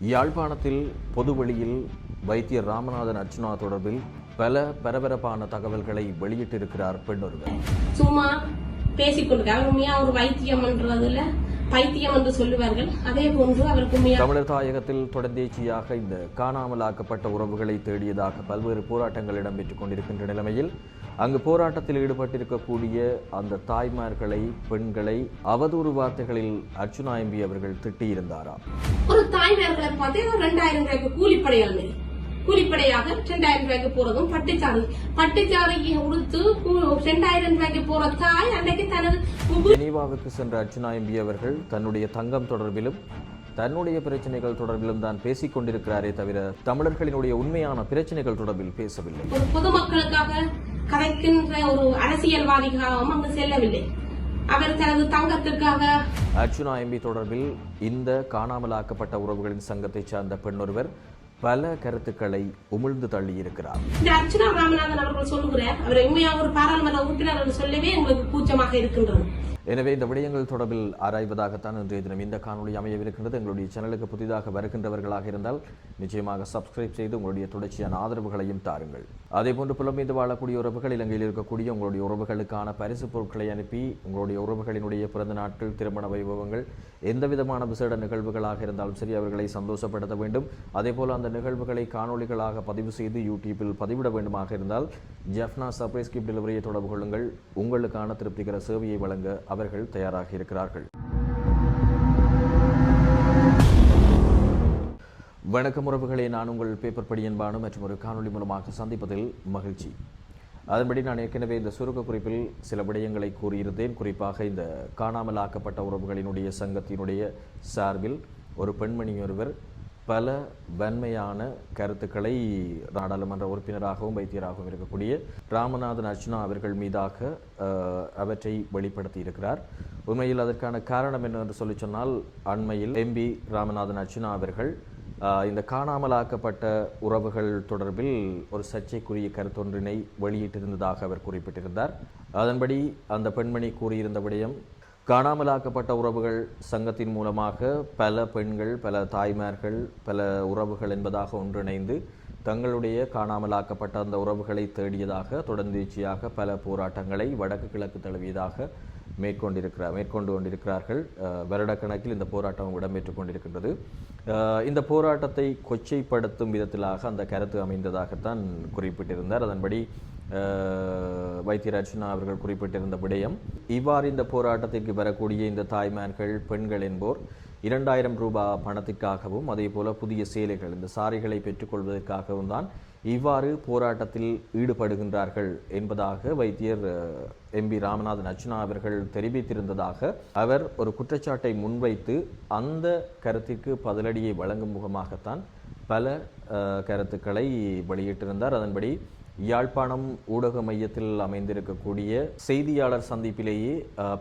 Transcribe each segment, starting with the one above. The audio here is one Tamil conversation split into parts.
யாழ்ப்பாணத்தில் பொதுவெளியில் வைத்தியர் ராமநாதன் அர்ச்சுனா தொடர்பில் பல பரபரப்பான தகவல்களை வெளியிட்டிருக்கிறார் பெண்ணொருவர். சும்மா பேசிக்கொண்டிருக்காங்க உண்மையா ஒரு வைத்தியம்ன்றதுல பைத்தியம் என்று சொல்லுவார்கள். அதே போன்று அவருக்கு தமிழர் தாயகத்தில் தொடர்ந்தேச்சியாக இந்த காணாமலாக்கப்பட்ட உறவுகளை தேடியதாக பல்வேறு போராட்டங்கள் இடம்பெற்றுக் கொண்டிருக்கின்ற நிலைமையில் அங்கு போராட்டத்தில் ஈடுபட்டிருக்கக்கூடிய அந்த தாய்மார்களை பெண்களை அவதூறு வார்த்தைகளில் அர்ச்சுனா எம்பி அவர்கள் திட்டியிருந்தாராம். ஒரு தாய்மார்களை பார்த்து ரெண்டாயிரம் ரூபாய்க்கு கூலிப்படையாளு கூலிப்படையாக ரெண்டாயிரம் ரூபாய்க்கு போறதும் பட்டுச்சாலை பட்டுச்சாலைக்கு உடுத்து ரெண்டாயிரம் ரூபாய்க்கு போற தாய் அன்னைக்கு தனது ஜெனீவாவுக்கு சென்ற அர்ச்சுனா எம்பி அவர்கள் தன்னுடைய தங்கம் தொடர்பிலும் தன்னுடைய பிரச்சனைகள் தொடர்பிலும் தான் பேசிக் கொண்டிருக்கிறாரே தவிர தமிழர்களினுடைய உண்மையான பிரச்சனைகள் தொடர்பில் பேசவில்லை. ஒரு பொதுமக்களுக்காக கதைக்கின்ற ஒரு அரசியல்வாதிக்காகவும் அங்கு செல்லவில்லை. அவர் தனது தங்கத்திற்காக அர்ச்சுனா எம்பி தொடர்பில் இந்த காணாமலாக்கப்பட்ட உறவுகளின் சங்கத்தைச் சார்ந்த பெண்ணொருவர் பல கருத்துக்களை உமிழ்ந்து தள்ளியிருக்கிறார். இந்த அர்ச்சனா ராமநாதன் அவர்கள் சொல்லுகிறார் அவர் உண்மையாக ஒரு பாராளுமன்ற உறுப்பினர் என்று சொல்லவே எங்களுக்கு கூச்சமாக இருக்கின்றது. எனவே இந்த விடயங்கள் தொடர்பில் ஆராய்வதாகத்தான் இன்றைய தினம் இந்த காணொளி அமையவிருக்கின்றது. எங்களுடைய சேனலுக்கு புதிதாக வருகின்றவர்களாக இருந்தால் நிச்சயமாக சப்ஸ்கிரைப் செய்து உங்களுடைய தொடர்ச்சியான ஆதரவுகளையும் தாருங்கள். அதேபோன்று புலம்பெயர்ந்து வாழக்கூடிய உறவுகள் இலங்கையில் இருக்கக்கூடிய உங்களுடைய உறவுகளுக்கான பரிசு பொருட்களை அனுப்பி உங்களுடைய உறவுகளினுடைய பிறந்த நாட்கள் திருமண வைபவங்கள் எந்த விதமான விசேட நிகழ்வுகளாக இருந்தாலும் சரி அவர்களை சந்தோஷப்படுத்த வேண்டும். அதேபோல் அந்த நிகழ்வுகளை காணொலிகளாக பதிவு செய்து யூடியூப்பில் பதிவிட வேண்டுமாக இருந்தால் ஜெஃப்னா சர்ப்ரைஸ் கிஃப்ட் டெலிவரியை தொடர்பு கொள்ளுங்கள். உங்களுக்கான திருப்திகர சேவையை வழங்க அவர்கள் தயாராக இருக்கிறார்கள். வணக்கம் உறவுகளை நான் உங்கள் பேப்பர் படியன்பானு மற்றும் ஒரு காணொளி மூலமாக சந்திப்பதில் மகிழ்ச்சி. அதன்படி நான் ஏற்கனவே இந்த சுருக்க குறிப்பில் சில விடயங்களை கூறியிருந்தேன். குறிப்பாக இந்த காணாமல் ஆக்கப்பட்ட உறவுகளினுடைய சங்கத்தினுடைய சார்பில் ஒரு பெண்மணி ஒருவர் பல வன்மையான கருத்துக்களை நாடாளுமன்ற உறுப்பினராகவும் வைத்தியராகவும் இருக்கக்கூடிய ராமநாதன் அர்ச்சுனா அவர்கள் மீதாக அவற்றை வெளிப்படுத்தி இருக்கிறார். உண்மையில் அதற்கான காரணம் என்னவென்று சொல்லி சொன்னால் அண்மையில் எம்பி ராமநாதன் அர்ச்சுனா அவர்கள் இந்த காணாமலாக்கப்பட்ட உறவுகள் தொடர்பில் ஒரு சர்ச்சைக்குரிய கருத்தொன்றினை வெளியிட்டிருந்ததாக அவர் குறிப்பிட்டிருந்தார். அதன்படி அந்த பெண்மணி கூறியிருந்த விடயம் காணாமலாக்கப்பட்ட உறவுகள் சங்கத்தின் மூலமாக பல பெண்கள் பல தாய்மார்கள் பல உறவுகள் என்பதாக ஒன்றிணைந்து தங்களுடைய காணாமலாக்கப்பட்ட அந்த உறவுகளை தேடியதாக தொடர்ந்தீழ்ச்சியாக பல போராட்டங்களை வடக்கு கிழக்கு தழுவியதாக மேற்கொண்டிருக்கிறார் மேற்கொண்டு கொண்டிருக்கிறார்கள். வருடக்கணக்கில் இந்த போராட்டம் இடம்பெற்றுக் கொண்டிருக்கின்றது. இந்த போராட்டத்தை கொச்சைப்படுத்தும் விதத்திலாக அந்த கருத்து அமைந்ததாகத்தான் குறிப்பிட்டிருந்தார். அதன்படி அஹ், அவர்கள் குறிப்பிட்டிருந்த விடயம் இவ்வாறு இந்த போராட்டத்திற்கு வரக்கூடிய இந்த தாய்மார்கள் பெண்கள் என்போர் இரண்டாயிரம் ரூபாய் பணத்திற்காகவும் அதே போல புதிய சேலைகள் இந்த சாரிகளை பெற்றுக்கொள்வதற்காகவும் தான் இவ்வாறு போராட்டத்தில் ஈடுபடுகின்றார்கள் என்பதாக வைத்தியர் எம்பி ராமநாதன் அர்ச்சுனா அவர்கள் தெரிவித்திருந்ததாக அவர் ஒரு குற்றச்சாட்டை முன்வைத்து அந்த கருத்திற்கு பதிலடியை வழங்கும் முகமாகத்தான் பல கருத்துக்களை வெளியிட்டிருந்தார். அதன்படி யாழ்ப்பாணம் ஊடக மையத்தில் அமைந்திருக்கக்கூடிய செய்தியாளர் சந்திப்பிலேயே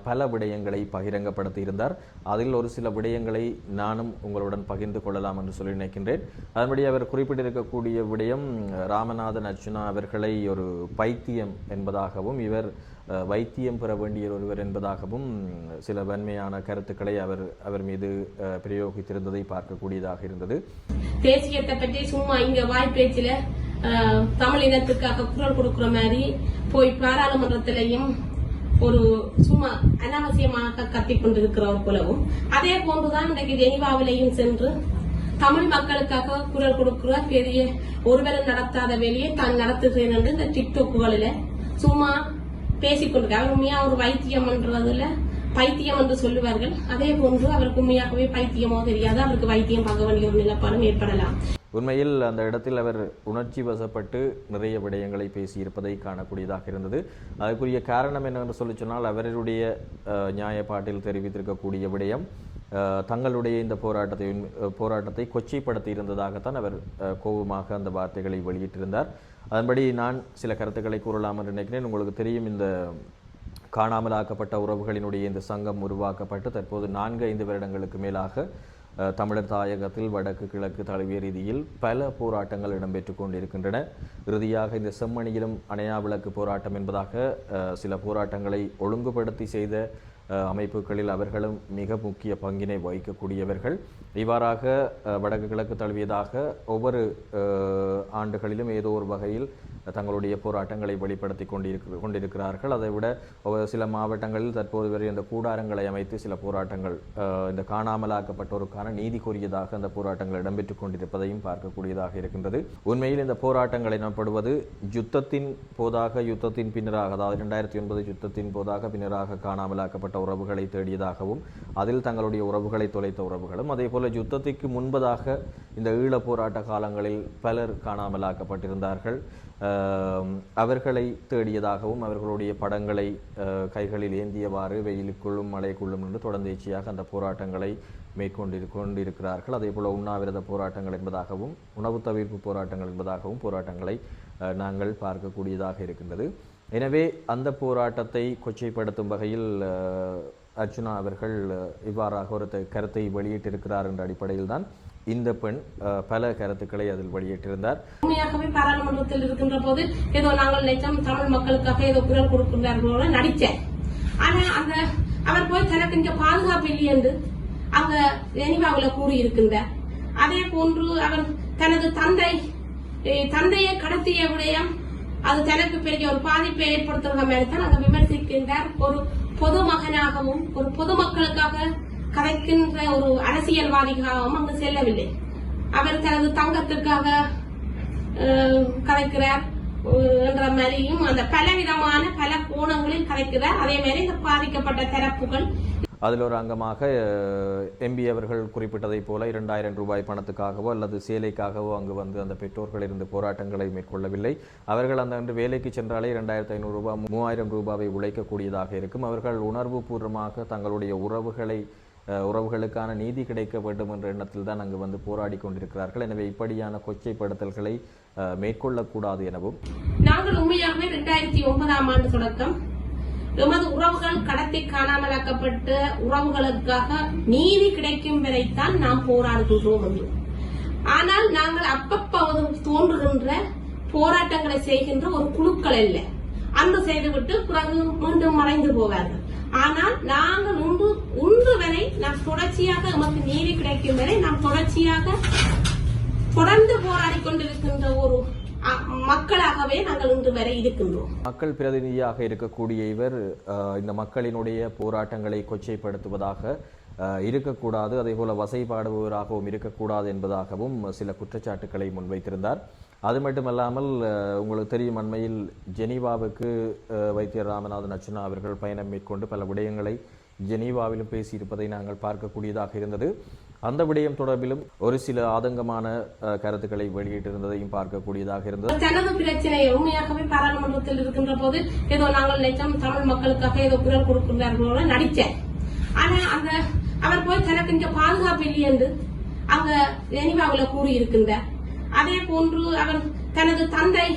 பல விடயங்களை பகிரங்கப்படுத்தியிருந்தார். அதில் ஒரு சில விடயங்களை நானும் உங்களுடன் பகிர்ந்து கொள்ளலாம் என்று சொல்லி நினைக்கின்றேன். அதன்படி அவர் குறிப்பிட்டிருக்கக்கூடிய விடயம் ராமநாதன் அர்ஜுனா அவர்களை ஒரு பைத்தியம் என்பதாகவும் இவர் வைத்தியம் பெற வேண்டிய ஒருவர் என்பதாகவும் சில வன்மையான கருத்துக்களை அவர் அவர் மீது பிரயோகித்திருந்ததை பார்க்கக்கூடியதாக இருந்தது. தேசியத்தை பற்றி சும்மா இங்க வாய் தமிழ் இனத்துக்காக குரல் கொடுக்கிற மாதிரி போய் பாராளுமன்றத்திலையும் ஒரு சும்மா அனாவசியமாக கத்தி கொண்டிருக்கிறவர் போலவும். அதே போன்றுதான் இன்றைக்கு ஜெனிவாவிலையும் சென்று தமிழ் மக்களுக்காக குரல் கொடுக்கிற பெரிய ஒருவரும் நடத்தாத வேலையை தான் நடத்துகிறேன் என்று இந்த டிக்டோக்குகளில சும்மா பேசிக்கொண்டிருக்க அவர் உண்மையா ஒரு வைத்தியம்ன்றதுல பைத்தியம் என்று சொல்லுவார்கள். அதே போன்று அவருக்கு உண்மையாகவே பைத்தியமோ தெரியாது. அவருக்கு வைத்தியம் பார்க்க வேண்டிய ஒரு நிலப்பாடும் ஏற்படலாம். உண்மையில் அந்த இடத்தில் அவர் உணர்ச்சி வசப்பட்டு நிறைய விடயங்களை பேசியிருப்பதை காணக்கூடியதாக இருந்தது. அதற்குரிய காரணம் என்னவென்று சொல்லி சொன்னால் அவருடைய நியாயப்பாட்டில் தெரிவித்திருக்கக்கூடிய விடயம் தங்களுடைய இந்த போராட்டத்தை போராட்டத்தை கொச்சைப்படுத்தி இருந்ததாகத்தான் அவர் கோபமாக அந்த வார்த்தைகளை வெளியிட்டிருந்தார். அதன்படி நான் சில கருத்துக்களை கூறலாம் என்று நினைக்கிறேன். உங்களுக்கு தெரியும் இந்த காணாமலாக்கப்பட்ட உறவுகளினுடைய இந்த சங்கம் உருவாக்கப்பட்டு தற்போது நான்கு ஐந்து வருடங்களுக்கு மேலாக தமிழர் தாயகத்தில் வடக்கு கிழக்கு தழுவிய ரீதியில் பல போராட்டங்கள் இடம்பெற்றுக் கொண்டிருக்கின்றன. இறுதியாக இந்த செம்மணியிலும் அணையா விளக்கு போராட்டம் என்பதாக சில போராட்டங்களை ஒழுங்குபடுத்தி செய்த அமைப்புகளில் அவர்களும் மிக முக்கிய பங்கினை வகிக்கக்கூடியவர்கள். இவ்வாறாக வடக்கு கிழக்கு தழுவியதாக ஒவ்வொரு ஆண்டுகளிலும் ஏதோ ஒரு வகையில் தங்களுடைய போராட்டங்களை வெளிப்படுத்தி கொண்டிருக்க கொண்டிருக்கிறார்கள். அதை விட சில மாவட்டங்களில் தற்போது வரை இந்த கூடாரங்களை அமைத்து சில போராட்டங்கள் இந்த காணாமலாக்கப்பட்டோருக்கான நீதி கோரியதாக அந்த போராட்டங்கள் இடம்பெற்றுக் கொண்டிருப்பதையும் பார்க்கக்கூடியதாக இருக்கின்றது. உண்மையில் இந்த போராட்டங்கள் எனப்படுவது யுத்தத்தின் போதாக யுத்தத்தின் பின்னராக அதாவது இரண்டாயிரத்தி ஒன்பது யுத்தத்தின் போதாக பின்னராக காணாமலாக்கப்பட்ட உறவுகளை தேடியதாகவும் அதில் தங்களுடைய உறவுகளை தொலைத்த உறவுகளும் அதே போல யுத்தத்திற்கு முன்பதாக இந்த ஈழ போராட்ட காலங்களில் பலர் காணாமலாக்கப்பட்டிருந்தார்கள். அவர்களை தேடியதாகவும் அவர்களுடைய படங்களை கைகளில் ஏந்தியவாறு வெயிலுக்குள்ளும் மழைக்குள்ளும் என்று தொடர்ந்தேச்சியாக அந்த போராட்டங்களை மேற்கொண்டிரு கொண்டிருக்கிறார்கள். அதே போல உண்ணாவிரத போராட்டங்கள் என்பதாகவும் உணவு தவிர்ப்பு போராட்டங்கள் என்பதாகவும் போராட்டங்களை நாங்கள் பார்க்கக்கூடியதாக இருக்கின்றது. எனவே அந்த போராட்டத்தை கொச்சைப்படுத்தும் வகையில் அர்ஜுனா அர்ச்சுனா அவர்கள் இவ்வாறாக ஒரு கருத்தை வெளியிட்டிருக்கிறார் என்ற அடிப்படையில் தான் இந்த பெண் பல கருத்துக்களை அதில் வெளியிட்டிருந்தார். உண்மையாகவே பாராளுமன்றத்தில் இருக்கின்ற போது ஏதோ நாங்கள் நினைச்சோம் தமிழ் மக்களுக்காக ஏதோ குரல் கொடுக்கிறார்கள் நடிச்சேன். ஆனா அந்த அவர் போய் தனக்கு இங்க பாதுகாப்பு இல்லை என்று அங்க ஜெனிவாவுல கூறியிருக்கின்றார். அதே போன்று அவர் தனது தந்தை தந்தையை கடத்திய விடயம் அது தனக்கு பெரிய ஒரு பாதிப்பை ஏற்படுத்துகிற மாதிரி தான் அங்க விமர்சிக்கின்றார். ஒரு பொதுமகனாகவும் ஒரு பொதுமக்களுக்காக கதைக்கின்ற ஒரு அரசியல்வாதிகளாகவும் அங்கு செல்லவில்லை. அவர் தனது தங்கத்திற்காக கதைக்கிறார் என்ற மாதிரியும் அந்த பலவிதமான பல கோணங்களில் கதைக்கிறார். அதே மாதிரி இந்த பாதிக்கப்பட்ட தரப்புகள். அதில் ஒரு அங்கமாக எம்பி அவர்கள் குறிப்பிட்டதைப் போல இரண்டாயிரம் ரூபாய் பணத்துக்காகவோ அல்லது சேலைக்காகவோ அங்கு வந்து அந்த பெற்றோர்கள் இருந்து போராட்டங்களை மேற்கொள்ளவில்லை. அவர்கள் அந்த அன்று வேலைக்கு சென்றாலே இரண்டாயிரத்தி ஐநூறு ரூபாய் மூவாயிரம் ரூபாவை உழைக்கக்கூடியதாக இருக்கும். அவர்கள் உணர்வு பூர்வமாக தங்களுடைய உறவுகளை உறவுகளுக்கான நீதி கிடைக்க வேண்டும் என்ற எண்ணத்தில் தான் அங்கு வந்து போராடி கொண்டிருக்கிறார்கள். எனவே இப்படியான கொச்சைப்படுத்தல்களை மேற்கொள்ளக்கூடாது எனவும். நாங்கள் உண்மையாகவே இரண்டாயிரத்தி ஒன்பதாம் ஆண்டு தொடக்கம். எமது உறவுகள் கடத்தி காணாமலாக்கப்பட்ட உறவுகளுக்காக நீதி கிடைக்கும் வரைத்தான் நாம் போராடுகின்றோம் என்று. ஆனால் நாங்கள் அப்பப்போது தோன்றுகின்ற போராட்டங்களை செய்கின்ற ஒரு குழுக்கள் இல்லை அன்று செய்துவிட்டு பிறகு மீண்டும் மறைந்து போவார்கள். ஆனால் நாங்கள் உண்டு உண்டு வரை நாம் தொடர்ச்சியாக எமக்கு நீதி கிடைக்கும் வரை நாம் தொடர்ச்சியாக தொடர்ந்து போராடி கொண்டிருக்கின்ற ஒரு மக்களாகவே நாங்கள் இன்று வரை இருக்கின்றோம். மக்கள் பிரதிநிதியாக இருக்கக்கூடிய இவர் இந்த மக்களினுடைய போராட்டங்களை கொச்சைப்படுத்துவதாக இருக்கக்கூடாது அதே போல வசைபாடுபவராகவும் இருக்கக்கூடாது என்பதாகவும் சில குற்றச்சாட்டுக்களை முன்வைத்திருந்தார். அது மட்டுமல்லாமல் இல்லாமல் உங்களுக்கு தெரியும் அண்மையில் ஜெனீவாவுக்கு வைத்தியர் ராமநாதன் அர்ச்சுனா அவர்கள் பயணம் மேற்கொண்டு பல விடயங்களை ஜெனீவாவிலும் பேசியிருப்பதை நாங்கள் பார்க்கக்கூடியதாக இருந்தது. அந்த விடயம் தொடர்பிலும் ஒரு சில ஆதங்கமான கருத்துக்களை வெளியிட்டிருந்ததையும் பார்க்கக்கூடியதாக இருந்தது. தனது பிரச்சனையை உண்மையாகவே பாராளுமன்றத்தில் இருக்கின்ற போது ஏதோ நாங்கள் நினைச்சோம் தமிழ் மக்களுக்காக ஏதோ குரல் கொடுக்கிறார்களோட நடிச்சேன் ஆனா அந்த அவர் போய் தனக்கு இங்க பாதுகாப்பு இல்லை என்று அங்க ஜெனிவாவுல கூறியிருக்கின்றார். அதே போன்று அவர் தனது தந்தை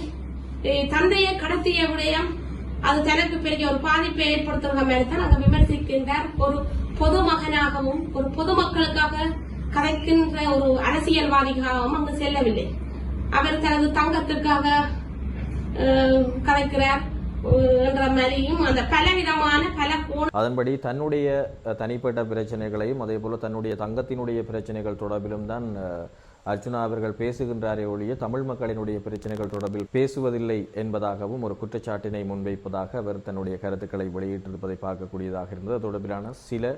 தந்தையை கடத்திய விடயம் அது தனக்கு பெரிய ஒரு பாதிப்பை ஏற்படுத்துகிற மாதிரி தான் அங்க விமர்சிக்கின்றார். ஒரு பொதுமகனாகவும் ஒரு பொதுமக்களுக்காக கதைக்கின்ற ஒரு அரசியல்வாதிகளாகவும் அங்கு செல்லவில்லை. அவர் தனது தங்கத்திற்காக அஹ், கதைக்கிறார். என்ற மாதிரியும் அந்த பலவிதமான பல அதன்படி தன்னுடைய தனிப்பட்ட பிரச்சனைகளையும் அதே போல தன்னுடைய தங்கத்தினுடைய பிரச்சனைகள் தொடர்பிலும் தான் அர்ஜுனா அவர்கள் பேசுகின்றாரே ஒழிய தமிழ் மக்களினுடைய பிரச்சனைகள் தொடர்பில் பேசுவதில்லை என்பதாகவும் ஒரு குற்றச்சாட்டினை முன்வைப்பதாக அவர் தன்னுடைய கருத்துக்களை வெளியிட்டிருப்பதை பார்க்கக்கூடியதாக இருந்தது. தொடர்பிலான சில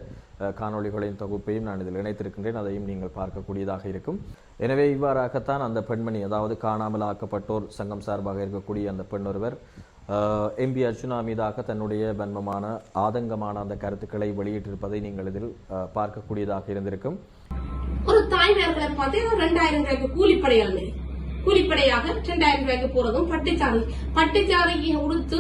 காணொலிகளின் காணொளிகளின் தொகுப்பையும் நான் இதில் இணைத்திருக்கின்றேன். அதையும் நீங்கள் பார்க்கக்கூடியதாக இருக்கும். எனவே இவ்வாறாகத்தான் அந்த பெண்மணி அதாவது காணாமல் ஆக்கப்பட்டோர் சங்கம் சார்பாக இருக்கக்கூடிய அந்த பெண் ஒருவர் எம்பி அர்ஜுனா மீதாக தன்னுடைய வன்மமான ஆதங்கமான அந்த கருத்துக்களை வெளியிட்டிருப்பதை நீங்கள் இதில் அஹ், பார்க்கக்கூடியதாக இருந்திருக்கும். ஒரு தாய்மார்களை பார்த்து ரெண்டாயிரம் ரூபாய்க்கு கூலிப்படையாளு கூலிப்படையாக ரெண்டாயிரம் ரூபாய்க்கு போறதும் பட்டுச்சாரி பட்டுச்சாரிக்கு உடுத்து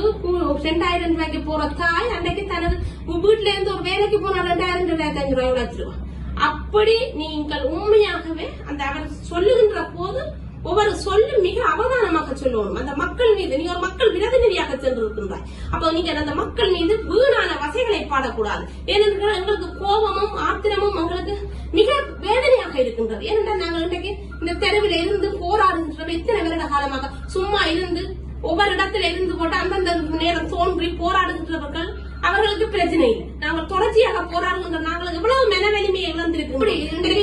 ரெண்டாயிரம் ரூபாய்க்கு போற தாய் அன்னைக்கு தனது வீட்டுல இருந்து ஒரு வேலைக்கு போனா ரெண்டாயிரம் ரெண்டாயிரத்தி அஞ்சு ரூபாய் உழைச்சிருவான் அப்படி நீங்கள் உண்மையாகவே அந்த அவர் சொல்லுகின்ற போது ஒவ்வொரு சொல்லும் மிக அவதானமாக சொல்லணும் அந்த மக்கள் மீது நீ ஒரு மக்கள் பிரதிநிதியாக சென்றிருக்கின்றாய். அப்போ நீங்க அந்த மக்கள் மீது வீணான வசைகளை பாடக்கூடாது. ஏனென்றால் எங்களுக்கு கோபமும் ஆத்திரமும் எங்களுக்கு மிக வேதனையாக இருக்கின்றது. ஏனென்றால் நாங்கள் இன்றைக்கு இந்த தெருவில் இருந்து போராடுகின்றோம். இத்தனை வருட காலமாக சும்மா இருந்து ஒவ்வொரு இடத்துல இருந்து போட்டு அந்தந்த நேரம் தோன்றி போராடுகின்றவர்கள் அவர்களுக்கு பிரச்சனை இல்லை. நாங்கள் தொடர்ச்சியாக போராடுகின்ற நாங்கள் எவ்வளவு மன வலிமையை இழந்திருக்கு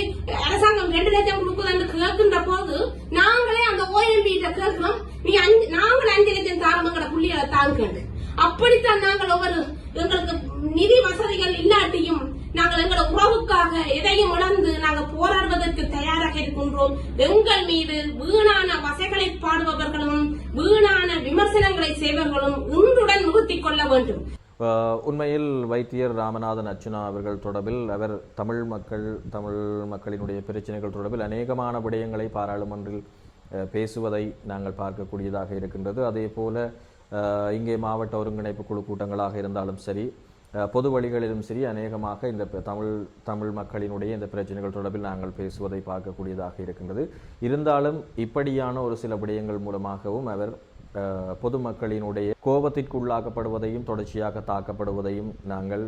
அரசாங்கம் ரெண்டு லட்சம் கொடுக்குதுன்னு கேட்கின்ற போது நாங்களே அந்த ஓஎம்பி கேட்கிறோம் நீ அஞ்சு நாங்கள் அஞ்சு லட்சம் தாரமங்கிற புள்ளிகளை தாங்க அப்படித்தான் நாங்கள் ஒவ்வொரு எங்களுக்கு நிதி வசதிகள் இல்லாட்டியும் நாங்கள் எங்களோட உறவுக்காக எதையும் இழந்து நாங்கள் போராடுவதற்கு தயாராக இருக்கின்றோம். எங்கள் மீது வீணான வசைகளை பாடுபவர்களும் வீணான விமர்சனங்களை செய்வர்களும் இன்றுடன் நிறுத்திக் கொள்ள வேண்டும். உண்மையில் வைத்தியர் ராமநாதன் அர்ச்சுனா அவர்கள் தொடர்பில் அவர் தமிழ் மக்கள் தமிழ் மக்களினுடைய பிரச்சனைகள் தொடர்பில் அநேகமான விடயங்களை பாராளுமன்றில் பேசுவதை நாங்கள் பார்க்கக்கூடியதாக இருக்கின்றது. அதே போல இங்கே மாவட்ட ஒருங்கிணைப்பு குழு கூட்டங்களாக இருந்தாலும் சரி பொது வழிகளிலும் சரி அநேகமாக இந்த தமிழ் தமிழ் மக்களினுடைய இந்த பிரச்சனைகள் தொடர்பில் நாங்கள் பேசுவதை பார்க்கக்கூடியதாக இருக்கின்றது. இருந்தாலும் இப்படியான ஒரு சில விடயங்கள் மூலமாகவும் அவர் பொதுமக்களினுடைய கோபத்திற்குள்ளாக்கப்படுவதையும் தொடர்ச்சியாக தாக்கப்படுவதையும் நாங்கள்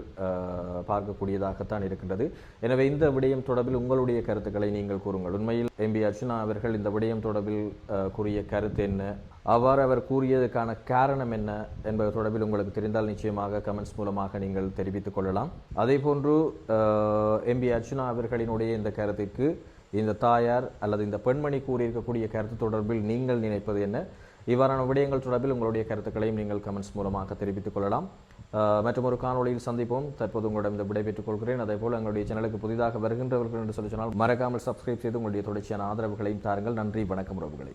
பார்க்கக்கூடியதாகத்தான் இருக்கின்றது. எனவே இந்த விடயம் தொடர்பில் உங்களுடைய கருத்துக்களை நீங்கள் கூறுங்கள். உண்மையில் எம்பி அர்ச்சுனா அவர்கள் இந்த விடயம் தொடர்பில் கூறிய கருத்து என்ன? அவ்வாறு அவர் கூறியதற்கான காரணம் என்ன என்பது தொடர்பில் உங்களுக்கு தெரிந்தால் நிச்சயமாக கமெண்ட்ஸ் மூலமாக நீங்கள் தெரிவித்துக் கொள்ளலாம். அதே போன்று எம்பி அர்ச்சனா அவர்களினுடைய இந்த கருத்திற்கு இந்த தாயார் அல்லது இந்த பெண்மணி கூறியிருக்கக்கூடிய கருத்து தொடர்பில் நீங்கள் நினைப்பது என்ன? இவ்வாறான விடயங்கள் தொடர்பில் உங்களுடைய கருத்துக்களையும் நீங்கள் கமெண்ட்ஸ் மூலமாக தெரிவித்துக் கொள்ளலாம். அஹ், மற்றும் ஒரு காணொலியில் சந்திப்போம். தற்போது உங்களிடம் இந்த விடைபெற்றுக் கொள்கிறேன். அதே போல் எங்களுடைய சேனலுக்கு புதிதாக வருகின்றவர்கள் என்று சொல்லி சொன்னால் மறக்காமல் சப்ஸ்கிரைப் செய்து உங்களுடைய தொடர்ச்சியான ஆதரவுகளையும் தாருங்கள். நன்றி வணக்கம் உறவுகளை.